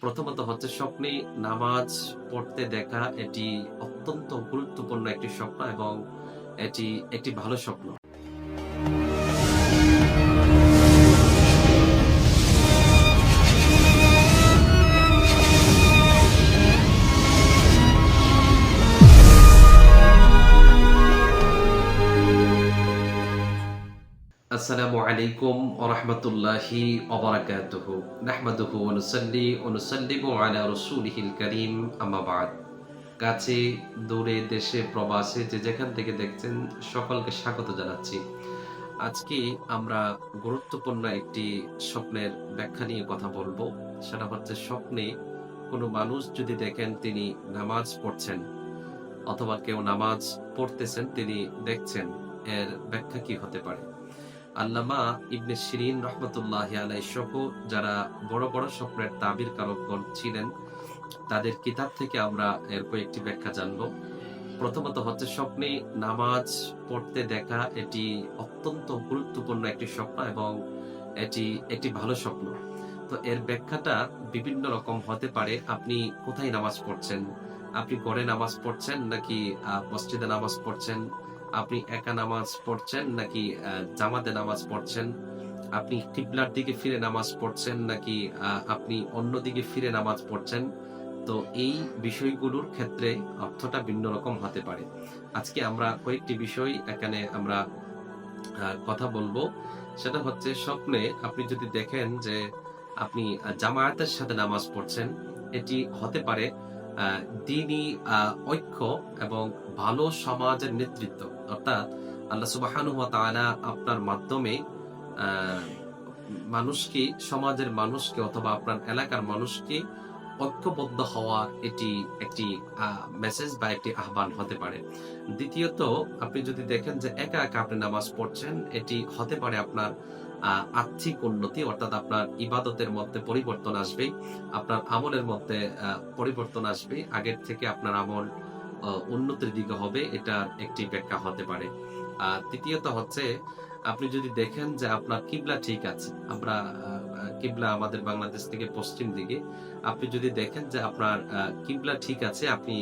প্রথমত হচ্ছে স্বপ্নে নামাজ পড়তে দেখা এটি অত্যন্ত গুরুত্বপূর্ণ একটি স্বপ্ন এবং এটি একটি ভালো স্বপ্ন। আসসালামু আলাইকুম ওরহমতুল্লাহি ওবরাকাতুহ নাহমাদুহু অনুসল্লি অনুসল্লিম আলা রাসূলিহিল কারীম, আম্মা বাদ। কাছে, দূরে, দেশে, প্রবাসে যে যেখান থেকে দেখছেন, সকলকে স্বাগত জানাচ্ছি। আজকে আমরা গুরুত্বপূর্ণ একটি স্বপ্নের ব্যাখ্যা নিয়ে কথা বলব। সেটা হচ্ছে স্বপ্নে কোনো মানুষ যদি দেখেন তিনি নামাজ পড়ছেন অথবা কেউ নামাজ পড়তেছেন, তিনি দেখছেন, এর ব্যাখ্যা কি হতে পারে? আল্লামা ইবনে শিরিন রহমতুল্লাহ আলাই সহ যারা বড় বড় স্বপ্নের তাবির কারকগণ ছিলেন, তাদের কিতাব থেকে আমরা এর কয়েকটি ব্যাখ্যা জানব। প্রথমত হচ্ছে স্বপ্নে নামাজ পড়তে দেখা এটি অত্যন্ত গুরুত্বপূর্ণ একটি স্বপ্ন এবং এটি একটি ভালো স্বপ্ন। তো এর ব্যাখ্যাটা বিভিন্ন রকম হতে পারে। আপনি কোথায় নামাজ পড়ছেন? আপনি ঘরে নামাজ পড়ছেন নাকি মসজিদে নামাজ পড়ছেন? আপনি একা নামাজ পড়ছেন নাকি জামাতে নামাজ পড়ছেন? আপনি কিবলার দিকে ফিরে নামাজ পড়ছেন নাকি আপনি অন্য দিকে ফিরে নামাজ পড়ছেন? তো এই বিষয়গুলোর ক্ষেত্রে অর্থটা ভিন্ন রকম হতে পারে। আজকে আমরা কয়েকটি বিষয় এখানে আমরা কথা বলব। সেটা হচ্ছে স্বপ্নে আপনি যদি দেখেন যে আপনি জামায়াতের সাথে নামাজ পড়ছেন, এটি হতে পারে দিনই ঐক্য এবং ভালো সমাজের নেতৃত্ব। অর্থাৎ আল্লাহ সুবাহানু তাআলা আপনার মাধ্যমে মানুষকে, সমাজের মানুষকে অথবা আপনার এলাকার মানুষকে ঐক্যবদ্ধ হওয়া এটি একটি মেসেজ বা একটি আহ্বান হতে পারে। দ্বিতীয়ত, আপনি যদি দেখেন যে একা একা আপনি নামাজ পড়ছেন, এটি হতে পারে আপনার আর্থিক উন্নতি, অর্থাৎ আপনার ইবাদতের মধ্যে পরিবর্তন আসবে আপনার আমলের মধ্যে পরিবর্তন আসবে আগের থেকে আপনার আমল উন্নতির দিকে হবে, এটা একটি ব্যাখ্যা হতে পারে। আর তৃতীয়ত হচ্ছে, আপনি যদি দেখেন যে আপনার কিবলা ঠিক আছে, আমরা কিবলা আমাদের বাংলাদেশ থেকে পশ্চিম দিকে, আপনি যদি দেখেন যে আপনার কিবলা ঠিক আছে, আপনি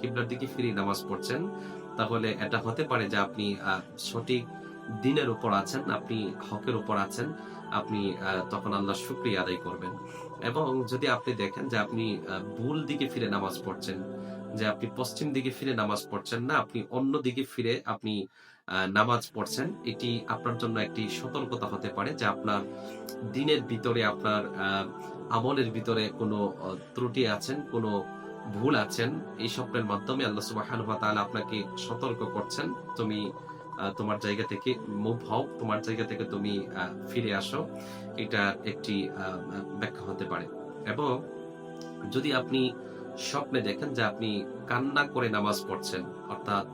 কিবলার দিকে ফিরে নামাজ পড়ছেন, তাহলে এটা হতে পারে যে আপনি সঠিক দিনের উপর আছেন, আপনি হকের উপর আছেন, আপনি তখন আল্লাহ শুক্রিয়া আদায় করবেন। এবং যদি আপনি দেখেন যে আপনি ভুল দিকে ফিরে নামাজ পড়ছেন, যে আপনি পশ্চিম দিকে ফিরে নামাজ পড়ছেন না, আপনি অন্য দিকে ফিরে আপনি নামাজ পড়ছেন, এটি আপনার জন্য একটি সতর্কতা হতে পারে যে আপনার দিনের ভিতরে, আপনার আমলের ভিতরে কোনো ত্রুটি আছেন, কোনো ভুল আছেন, এই স্বপ্নের মাধ্যমে আল্লাহ তাআলা আপনাকে সতর্ক করছেন। তুমি তোমার জায়গা থেকে মুভ হও। তোমার জায়গা থেকে তুমি ফিরে আসো। এটা একটি ব্যাখ্যা হতে পারে। এবং যদি আপনি স্বপ্নে দেখেন যে আপনি কান্না করে নামাজ পড়ছেন, অর্থাৎ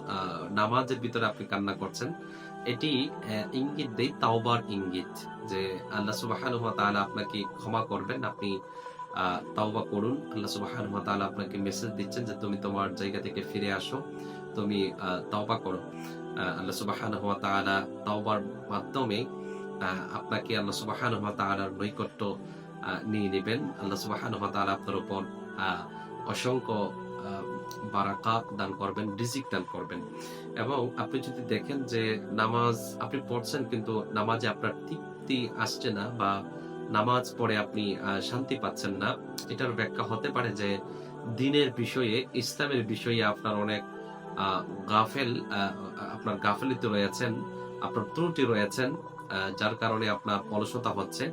নামাজের ভিতরে আপনি কান্না করছেন, এটি ইঙ্গিত দেয় তাওবার ইঙ্গিত যে আল্লাহ সুবহানাহু তাআলা আপনাকে ক্ষমা করবেন। আপনি তাওবা করুন। আল্লাহ সুবহানাহু আপনাকে মেসেজ দিচ্ছেন যে তুমি তোমার জায়গা থেকে ফিরে আসো। তুমি তাওবা করো। আল্লাহ সুবহানাহু ওয়া তাআলা তাওবার মাধ্যমে আপনাকে আল্লাহ সুবহানাহু ওয়া তাআলার নৈকট্য নিয়ে নেবেন। আল্লাহ সুবহানাহু ওয়া তাআলা আপনার উপর অসংখ্য বারাকাত দান করবেন, রিজিক দান করবেন। এবং আপনি যদি দেখেন যে নামাজ আপনি পড়ছেন কিন্তু নামাজে আপনার তৃপ্তি আসছে না বা নামাজ পড়ে আপনি শান্তি পাচ্ছেন না, এটার ব্যাখ্যা হতে পারে যে দিনের বিষয়ে, ইসলামের বিষয়ে আপনার অনেক গাফেল আপনার গাফেলিতে রয়েছেন, আপনার ত্রুটি রয়েছেন যার কারণে আপনার অলসতা হচ্ছে,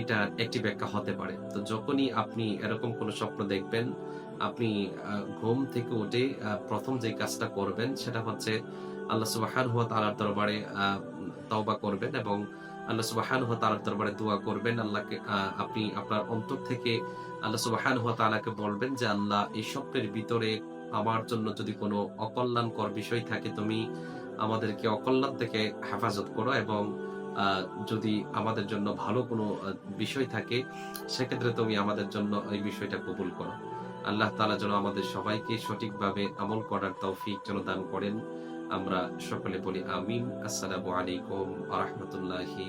এটা একটি ব্যাখ্যা হতে পারে। তো যখনই আপনি এরকম কোনো স্বপ্ন দেখবেন, আপনি ঘুম থেকে উঠে প্রথম যে কাজটা করবেন, সেটা হচ্ছে আল্লাহ সুবাহান হুয়া তালার দরবারে তওবা করবেন এবং আল্লাহ সুবাহান হুয়া তালার দরবারে দোয়া করবেন। আল্লাহকে আপনি আপনার অন্তর থেকে আল্লাহ সুবাহান হুয়া তালাকে বলবেন যে, আল্লাহ, এই স্বপ্নের ভিতরে আমার জন্য যদি কোনো অকল্যাণকর বিষয় থাকে, তুমি আমাদেরকে অকল্যাণ থেকে হেফাজত করো এবং যদি আমাদের জন্য ভালো কোনো বিষয় থাকে, সেক্ষেত্রে তুমি আমাদের জন্য এই বিষয়টা কবুল করো। আল্লাহ তালা যেন আমাদের সবাইকে সঠিকভাবে আমল করার তৌফিক যেন দান করেন। আমরা সকলে বলি আমিন। আসসালামু আলাইকুম আ রহমতুল্লাহি